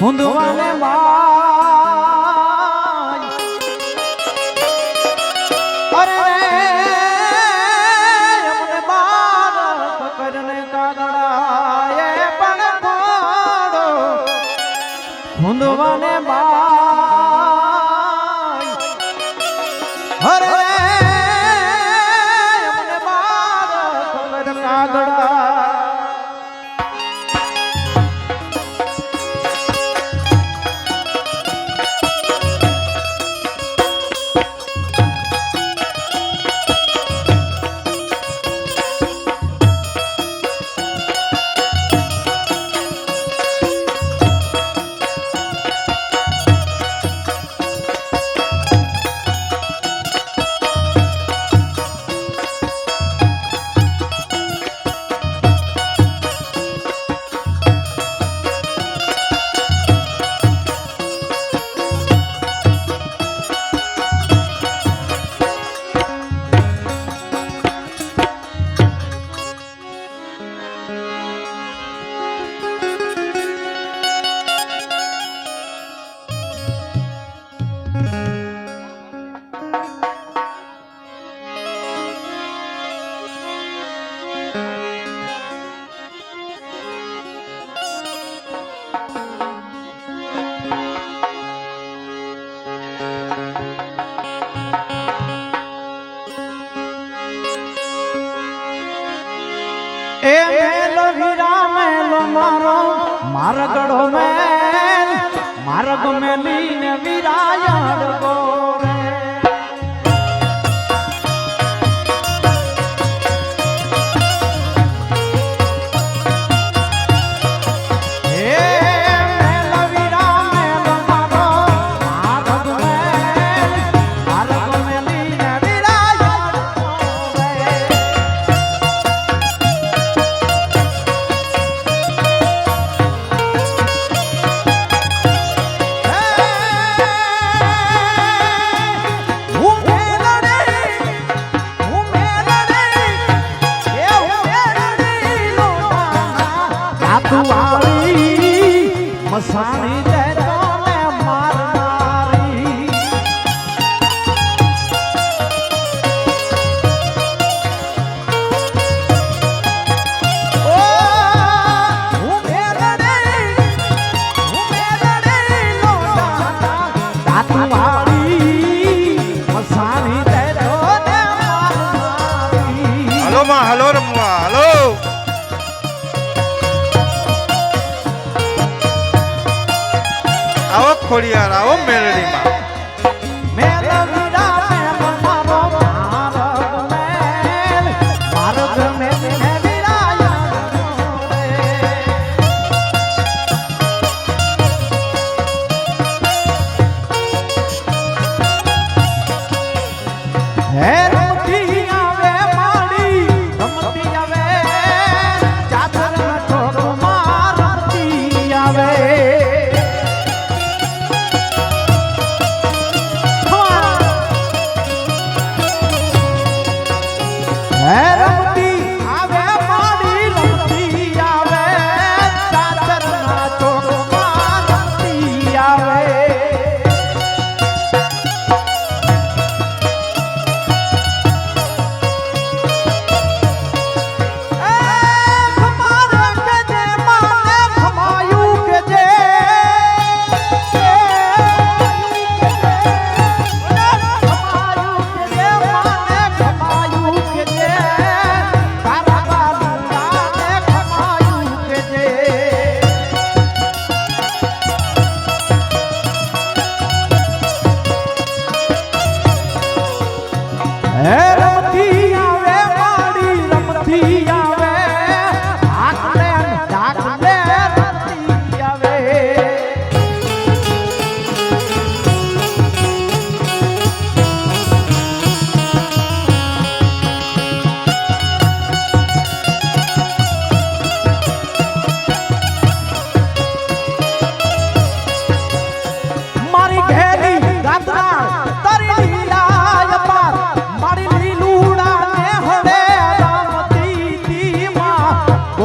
હુંદવાને my. અરે અમને બાળ કરને કાગડાએ પણ પાડો મારગડો મેલ મારગ મેલીને વિરાયણ આતુવાળી મસાણી ખોડિયારાઓ મેલડીમાં.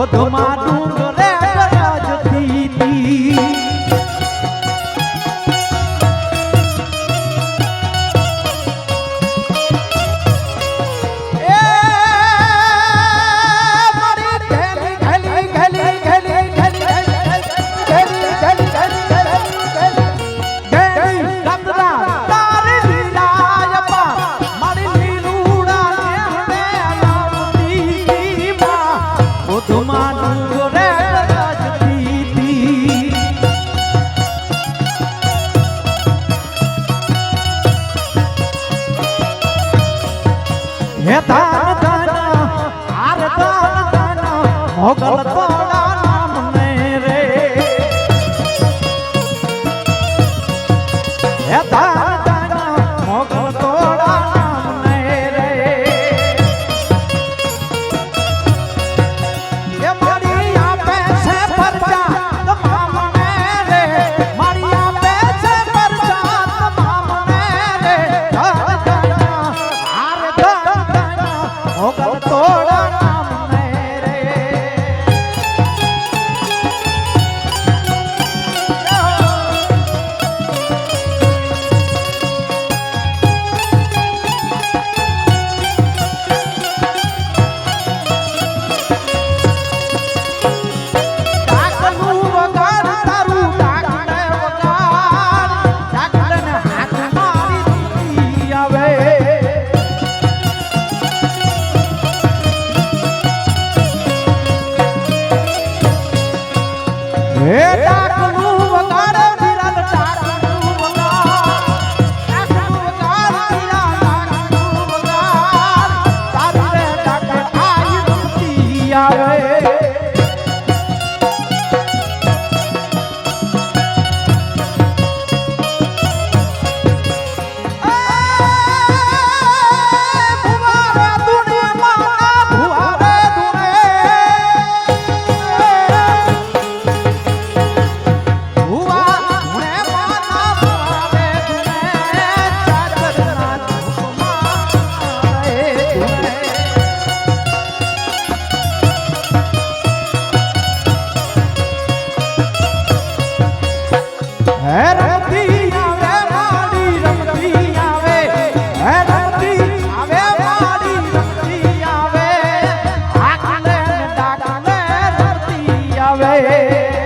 ધોધમાં ડુંગર હે તાન તાન હાર તાન है